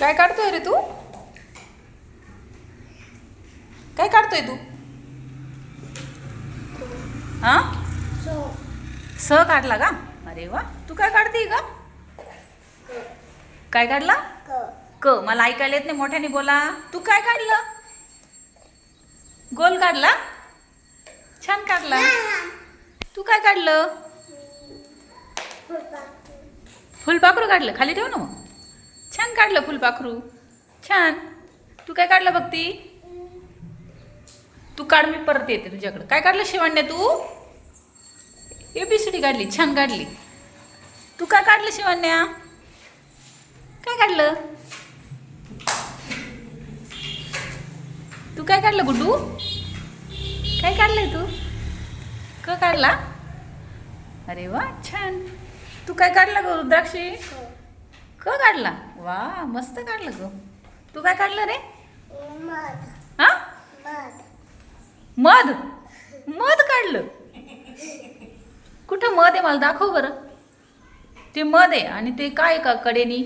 काय काढतोय रे तू? काय काढतोय तू? हा? स काढला का? अरे वा. तू काय काढते का काय काढला? क. मला ऐकायला येत नाही मोठ्याने बोला. तू काय काढलं? गोल काढला? छान काढला. तू काय काढलं? फुलपाखरू काढलं. खाली ठेव ना मग. छान काढलं फुलपाखरू. छान. तू काय काढलं बघती तू? काढ मी परत येते तुझ्याकडं. काय काढलं शिवण्या तू? एबीसीडी काढली छान काढली. तू काय काढलं शिवण्या? काय काढलं? तू काय काढलं गुड्डू? काय काढलंय तू? क काढला? अरे वा छान. तू काय काढला ग रुद्राक्षी? क काढला? वा मस्त काढलं ग. तू काय काढलं रे? हा? मध? मध काढलं. कुठं मध आहे मला दाखव बरं. ते मध आहे आणि ते काय का कडेनी?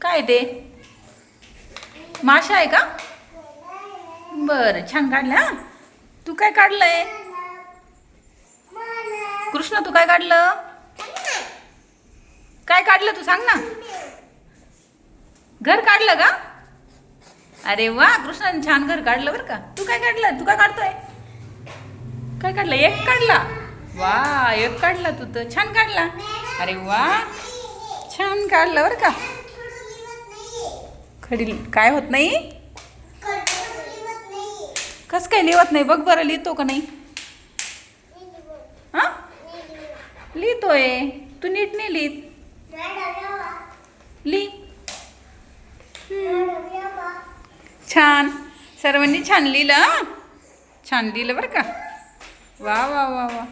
काय ते? माशा आहे का? बरं छान काढलं हा. तू काय काढलंय? कृष्ण तू काय काढलं? काय काढलं तू? सांग ना. घर काढलं का? अरे वा कृष्णाने छान घर काढलं बरं का. तू काय काढलं? तू काय काढतोय? काय काढलं? एक काढला. वा एक काढला तू तर. छान काढला. अरे वा छान काढलं बरं का. खडी काय होत नाही? कस काय लिहत नाही? बघ बरं लिहितो का नाही? हा? लिहितोय. तू नीट नाही लिहित. ली. छान. सर्वांनी छान लिहिलं छान लिहिलं बरं का? वा वा वा वा.